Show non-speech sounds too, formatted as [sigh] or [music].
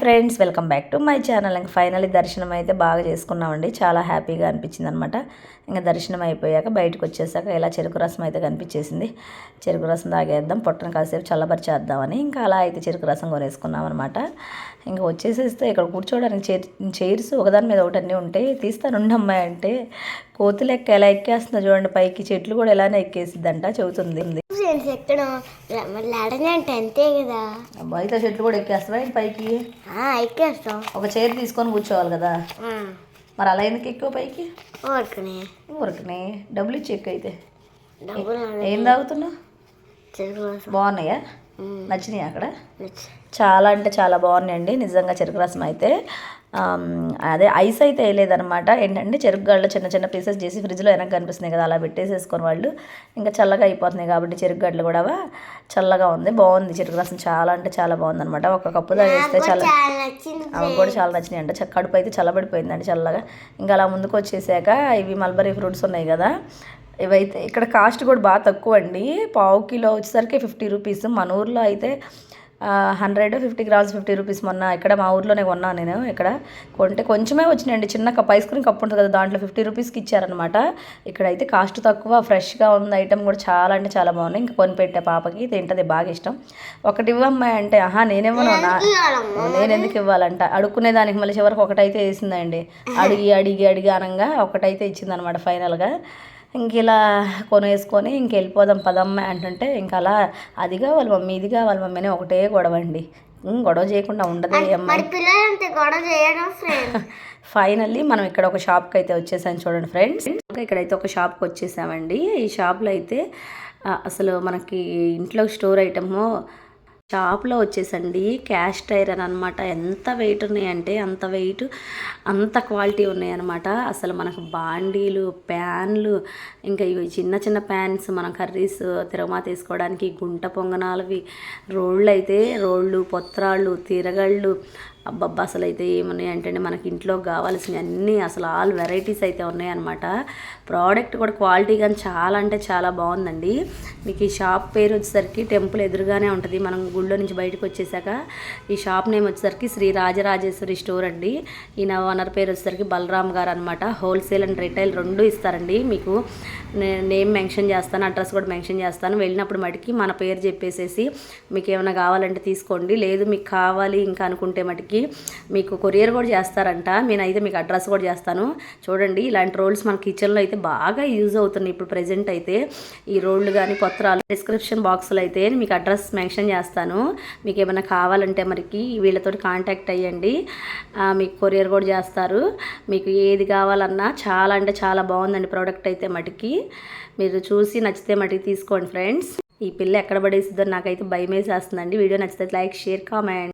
Friends welcome back to my channel ఇంకా finally దర్శనం అయితే బాగా చేసుకున్నామండి. చాలా హ్యాపీగా అనిపించింది అనమాట ఇంకా దర్శనం అయిపోయాక బయటకు వచ్చేసాక ఇలా చెరుకు రసం అయితే కనిపించేసింది. చెరుకు రసం తాగేద్దాం పొట్టను కాసేపు చల్లబరిచేద్దామని ఇంకా అలా అయితే చెరుకు రసం కొనేసుకున్నాం అనమాట ఇంకా వచ్చేసేస్తే ఇక్కడ కూర్చోవడానికి చైర్ చైర్స్ ఒకదాని మీద ఒకటి అన్నీ ఉంటాయి తీస్తాను ఉండమ్మా అంటే కోతి లెక్క ఎలా ఎక్కేస్తుందో చూడండి. పైకి చెట్లు కూడా ఎలానే ఎక్కేసిద్దంట చెబుతుంది. ఫ్రెండ్స్ ఎక్కడం? లాడని అంటే అంతే కదా. బయట చెట్లు కూడా ఎక్కేస్తావా ఏంటి పైకి? ఆ, ఎక్కేస్తాం. ఒక చైర్ తీసుకొని కూర్చోవాలి కదా. మరి అలా ఎందుకు ఎక్కువ పైకి? ఊరుకునే. ఊరికనే. డబ్బులు ఇచ్చి ఎక్కువ అయితే. ఏం తాగుతున్నావు? బాగున్నాయా? నచ్చినాయి అక్కడ? చాలా అంటే చాలా బాగున్నాయండి. నిజంగా చెరుకు రసం అయితే. అదే ఐస్ అయితే వేయలేదనమాట ఏంటంటే చెరుకు గడ్డలు చిన్న చిన్న పీసెస్ చేసి ఫ్రిడ్జ్లో వెనక కనిపిస్తున్నాయి కదా అలా పెట్టేసేసుకొని వాళ్ళు. ఇంకా చల్లగా అయిపోతున్నాయి కాబట్టి చెరుకు గడ్డలు కూడా చల్లగా ఉంది. బాగుంది చెరుకు రసం. చాలా అంటే చాలా బాగుంది అనమాట ఒక కప్పు తాగేస్తే చాలా అవి కూడా చాలా నచ్చినాయి అంట. కడుపు అయితే చల్లబడిపోయిందండి చల్లగా. ఇంకా అలా ముందుకు వచ్చేసాక ఇవి మల్బరీ ఫ్రూట్స్ ఉన్నాయి కదా ఇవైతే ఇక్కడ కాస్ట్ కూడా బాగా తక్కువ అండి పావు కిలో వచ్చేసరికి ఫిఫ్టీ రూపీస్ మన ఊర్లో అయితే hundred fifty grams fifty rupees మొన్న ఇక్కడ మా ఊర్లోనే కొన్నాను నేను ఇక్కడ. కొంటే కొంచెమే వచ్చినాయండి. చిన్న కప్ ఐస్ క్రీమ్ కప్ ఉంటుంది కదా దాంట్లో ఫిఫ్టీ రూపీస్కి ఇచ్చారనమాట ఇక్కడైతే కాస్ట్ తక్కువ ఫ్రెష్గా ఉంది ఐటమ్ కూడా చాలా అంటే చాలా బాగున్నాయి. ఇంకా కొని పెట్టే పాపకి తింటది బాగా ఇష్టం. ఒకటి ఇవ్వమ్మాయి అంటే ఆహా నేనేమో నా నేను ఎందుకు ఇవ్వాలంట. అడుక్కునే దానికి మళ్ళీ చివరికి ఒకటైతే వేసిందండి. [laughs] అడిగి అడిగి అడిగి అనగా ఒకటైతే ఇచ్చింది అనమాట ఫైనల్గా. ఇంక ఇలా కొనేసుకొని ఇంక వెళ్ళిపోదాం పదమ్మ అంటుంటే ఇంకా అలా అది కావాలి మమ్మీ ఇది కావాలి మమ్మీ అని ఒకటే గొడవ అండి. గొడవ చేయకుండా ఉండదు ఫైనల్లీ మనం ఇక్కడ ఒక షాప్కి అయితే వచ్చేసాం చూడండి ఫ్రెండ్స్ ఇక్కడైతే ఒక షాప్కి వచ్చేసామండి. ఈ షాప్లో అయితే అసలు మనకి ఇంట్లో స్టోర్ ఐటము షాప్లో వచ్చేసండి క్యాష్ టైర్ అని అనమాట ఎంత వెయిట్ ఉన్నాయంటే అంత వెయిట్ అంత క్వాలిటీ ఉన్నాయన్నమాట. అసలు మనకు బాండీలు ప్యాన్లు ఇంకా ఇవి చిన్న చిన్న ప్యాన్స్ మనం కర్రీస్ తిరగమాత తీసుకోవడానికి గుంట పొంగనాలవి రోళ్ళు అయితే రోళ్ళు పొత్రాళ్ళు తిరగళ్ళు అబ్బబ్బా అసలు అయితే ఏమున్నాయంటే మనకి ఇంట్లో కావాల్సినవి అన్నీ అసలు ఆల్ వెరైటీస్ అయితే ఉన్నాయన్నమాట ప్రోడక్ట్ కూడా క్వాలిటీ కానీ చాలా అంటే చాలా బాగుందండి. మీకు ఈ షాప్ పేరు వచ్చేసరికి టెంపుల్ ఎదురుగానే ఉంటుంది. మనం గుళ్ళో నుంచి బయటకు వచ్చేసాక ఈ షాప్ నేమ్ వచ్చేసరికి శ్రీ రాజరాజేశ్వరి స్టోర్ అండి. ఈయన ఓనర్ పేరు వచ్చేసరికి బలరామ్ గారు అనమాట హోల్సేల్ అండ్ రిటైల్ రెండు ఇస్తారండి. మీకు నే- నేమ్ మెన్షన్ చేస్తాను అడ్రస్ కూడా మెన్షన్ చేస్తాను. వెళ్ళినప్పుడు మటుకి మన పేరు చెప్పేసేసి మీకు ఏమైనా కావాలంటే తీసుకోండి. లేదు మీకు కావాలి ఇంకా అనుకుంటే మటుకి మీకు కొరియర్ కూడా చేస్తారంట. నేనైతే మీకు అడ్రస్ కూడా చేస్తాను. చూడండి ఇలాంటి రోల్స్ మన కిచెన్లో అయితే బాగా యూజ్ అవుతున్నాయి ఇప్పుడు ప్రజెంట్ అయితే. ఈ రోళ్ళు కానీ పత్రాలు డిస్క్రిప్షన్ బాక్స్లో అయితే మీకు అడ్రస్ మెన్షన్ చేస్తాను. మీకు ఏమైనా కావాలంటే మరికి వీళ్ళతో కాంటాక్ట్ అయ్యండి. మీకు కొరియర్ కూడా చేస్తారు. మీకు ఏది కావాలన్నా చాలా అంటే చాలా బాగుందండి ప్రోడక్ట్ అయితే మటుకి. మీరు చూసి నచ్చితే మటుకి తీసుకోండి ఫ్రెండ్స్. ఈ పిల్ల ఎక్కడ పడేసిద్దో నాకైతే భయం వేసేస్తుందండి వీడియో నచ్చితే లైక్ షేర్ కామెంట్.